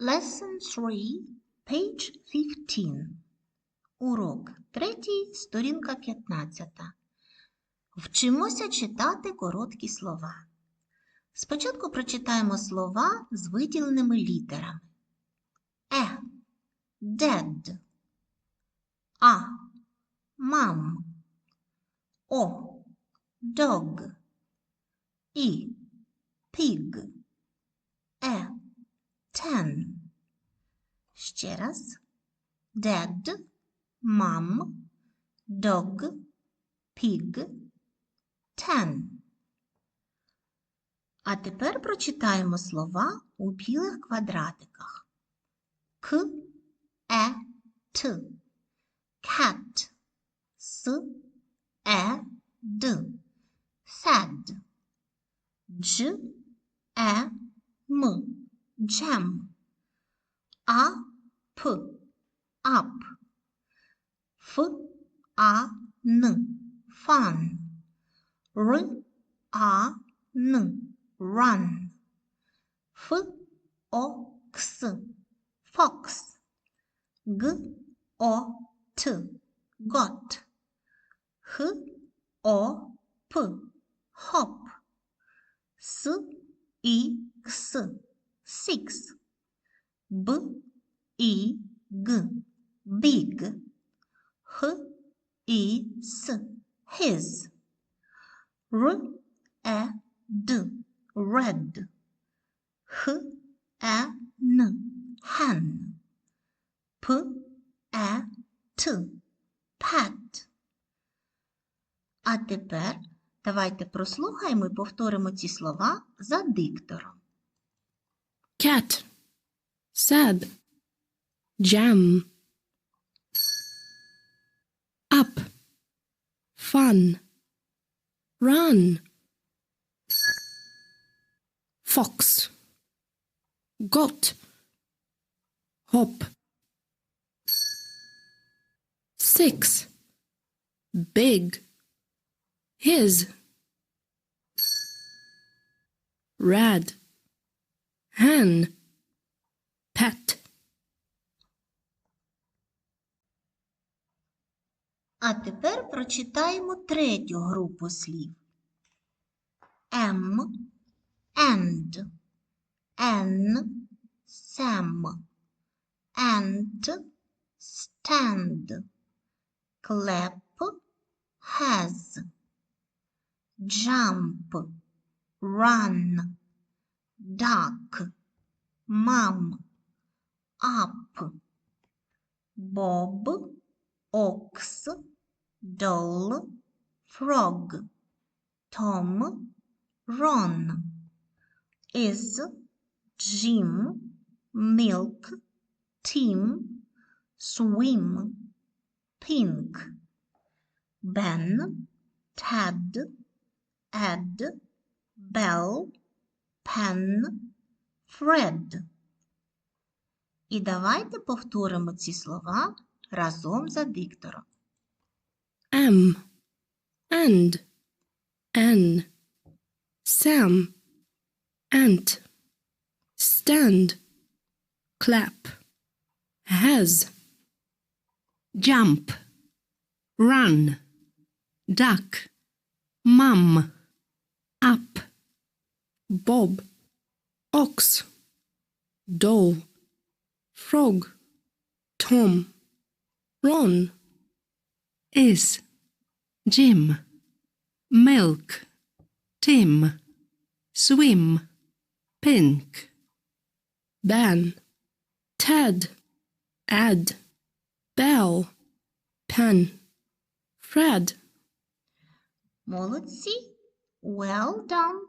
Lesson 3, page 15. Урок 3, сторінка 15. Вчимося читати короткі слова. Спочатку прочитаємо слова з виділеними літерами. Е. Dead. А. Mom. О. Dog. І. Pig. Ten. Ще раз. Dead. Mom. Dog. Pig. Ten. А тепер прочитаємо слова у білих квадратиках. К, е, т. Cat. С, е, д. Sad. Дж, е, м. jam. Up, up. F, a, n, fun. R, a, n, run. F, o, x, fox. G, o, t, got. H, o, p, hop. S, e, x, Six. Б, і, г. Big. Х, і, с. His. Р, е, д. Red. Х, е, н. Hen. П, е, т. Pet. А тепер давайте прослухаємо і повторимо ці слова за диктором. Cat, sad, jam, up, fun, run, fox, got, hop, six, big, his, red, hen, pet, А тепер прочитаємо третю групу слів. М, and, N, Sam, and, stand, clap, has, jump, run, duck, mum, up, bob, ox, doll, frog, Tom, Ron, is, Jim, milk, Tim, swim, pink, Ben, Ted, Ed, Bell, Pen, Fred. І давайте повторимо ці слова разом за диктором. am, and, n, Sam, ant, stand, clap, has, jump, run, duck, mum, bob, ox, doll, frog, Tom, Ron, is, Jim, milk, Tim, swim, pink, ban, Ted, Ed, Bell, pen, Fred. Молодці! Well done!